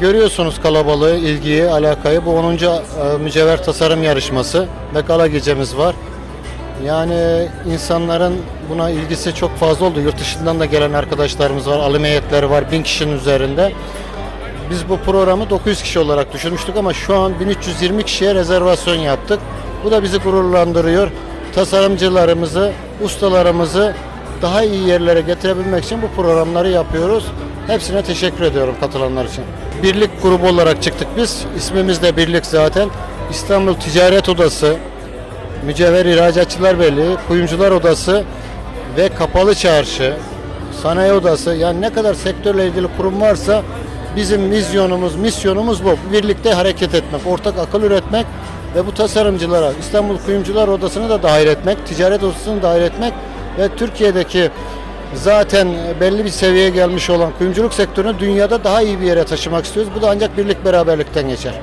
görüyorsunuz kalabalığı, ilgiyi, alakayı. Bu 10. e, mücevher tasarım yarışması ve gala gecemiz var. Yani insanların buna ilgisi çok fazla oldu. Yurt dışından da gelen arkadaşlarımız var, alım heyetleri var, 1000 kişinin üzerinde. Biz bu programı 900 kişi olarak düşünmüştük ama şu an 1320 kişiye rezervasyon yaptık. Bu da bizi gururlandırıyor. Tasarımcılarımızı, ustalarımızı daha iyi yerlere getirebilmek için bu programları yapıyoruz. Hepsine teşekkür ediyorum katılanlar için. Birlik grubu olarak çıktık biz. İsmimiz de Birlik zaten. İstanbul Ticaret Odası, Mücevher İhracatçılar Birliği, Kuyumcular Odası ve Kapalı Çarşı, Sanayi Odası yani ne kadar sektörle ilgili kurum varsa bizim vizyonumuz, misyonumuz bu. Birlikte hareket etmek, ortak akıl üretmek ve bu tasarımcılara İstanbul Kuyumcular Odası'nı da dahil etmek, Ticaret Odası'nı dahil etmek ve Türkiye'deki zaten belli bir seviyeye gelmiş olan kuyumculuk sektörünü dünyada daha iyi bir yere taşımak istiyoruz. Bu da ancak birlik beraberlikten geçer.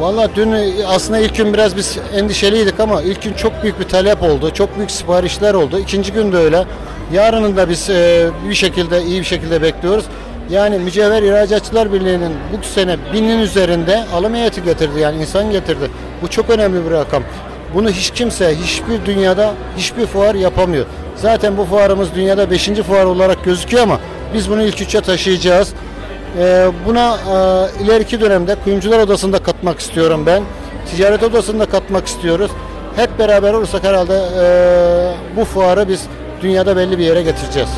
Valla dün aslında ilk gün biraz biz endişeliydik ama ilk gün çok büyük bir talep oldu. Çok büyük siparişler oldu. İkinci gün de öyle. Yarının da biz e, bir şekilde iyi bir şekilde bekliyoruz. Yani Mücevher İhracatçılar Birliği'nin bu sene binin üzerinde alım heyeti getirdi yani insan getirdi. Bu çok önemli bir rakam. Bunu hiç kimse hiçbir dünyada hiçbir fuar yapamıyor. Zaten bu fuarımız dünyada 5. fuar olarak gözüküyor ama biz bunu ilk üçe taşıyacağız. Ee, buna e, ileriki dönemde Kuyumcular Odası'nda katmak istiyorum ben. Ticaret Odası'nda katmak istiyoruz. Hep beraber olursak herhalde e, bu fuarı biz dünyada belli bir yere getireceğiz.